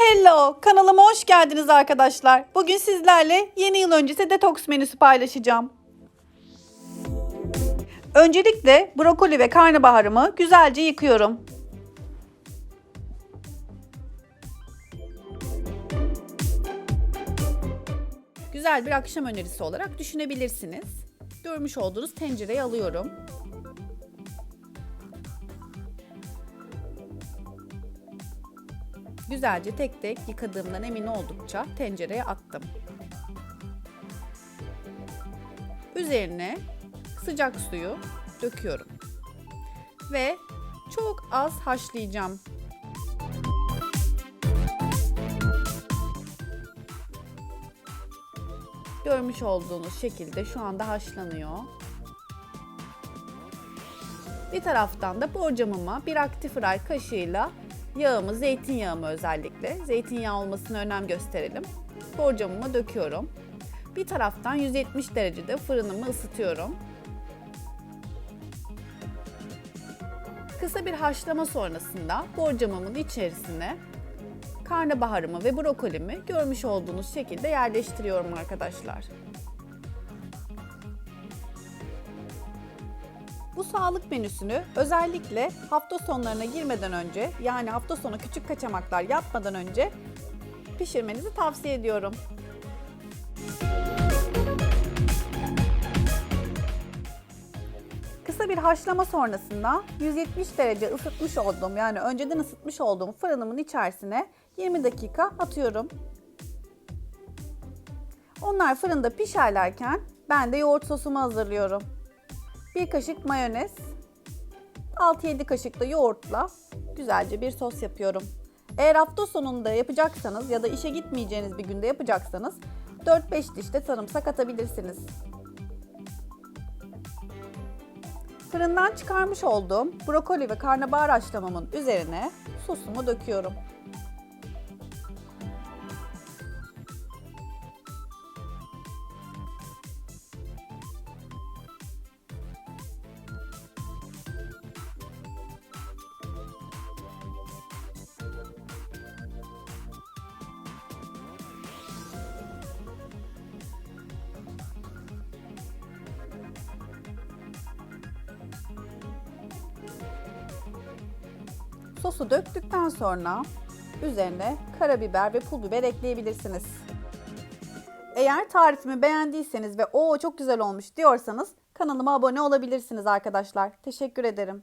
Hello, kanalıma hoş geldiniz arkadaşlar. Bugün sizlerle yeni yıl öncesi detoks menüsü paylaşacağım. Öncelikle brokoli ve karnabaharımı güzelce yıkıyorum. Güzel bir akşam önerisi olarak düşünebilirsiniz. Görmüş olduğunuz tencereye alıyorum. Güzelce tek tek yıkadığımdan emin oldukça tencereye attım. Üzerine sıcak suyu döküyorum. Ve çok az haşlayacağım. Görmüş olduğunuz şekilde şu anda haşlanıyor. Bir taraftan da borcamıma bir aktif fry kaşığıyla yağımı, zeytinyağımı özellikle, zeytinyağı olmasına önem gösterelim. Borcamıma döküyorum. Bir taraftan 170 derecede fırınımı ısıtıyorum. Kısa bir haşlama sonrasında borcamımın içerisine karnabaharımı ve brokolimi görmüş olduğunuz şekilde yerleştiriyorum arkadaşlar. Bu sağlık menüsünü özellikle hafta sonlarına girmeden önce yani hafta sonu küçük kaçamaklar yapmadan önce pişirmenizi tavsiye ediyorum. Kısa bir haşlama sonrasında 170 derece ısıtmış olduğum yani önceden ısıtmış olduğum fırınımın içerisine 20 dakika atıyorum. Onlar fırında pişerlerken ben de yoğurt sosumu hazırlıyorum. Bir kaşık mayonez, 6-7 kaşık da yoğurtla güzelce bir sos yapıyorum. Eğer hafta sonunda yapacaksanız ya da işe gitmeyeceğiniz bir günde yapacaksanız 4-5 diş de sarımsak atabilirsiniz. Fırından çıkarmış olduğum brokoli ve karnabahar haşlamamın üzerine sosumu döküyorum. Sosu döktükten sonra üzerine karabiber ve pul biber ekleyebilirsiniz. Eğer tarifimi beğendiyseniz ve o çok güzel olmuş diyorsanız kanalıma abone olabilirsiniz arkadaşlar. Teşekkür ederim.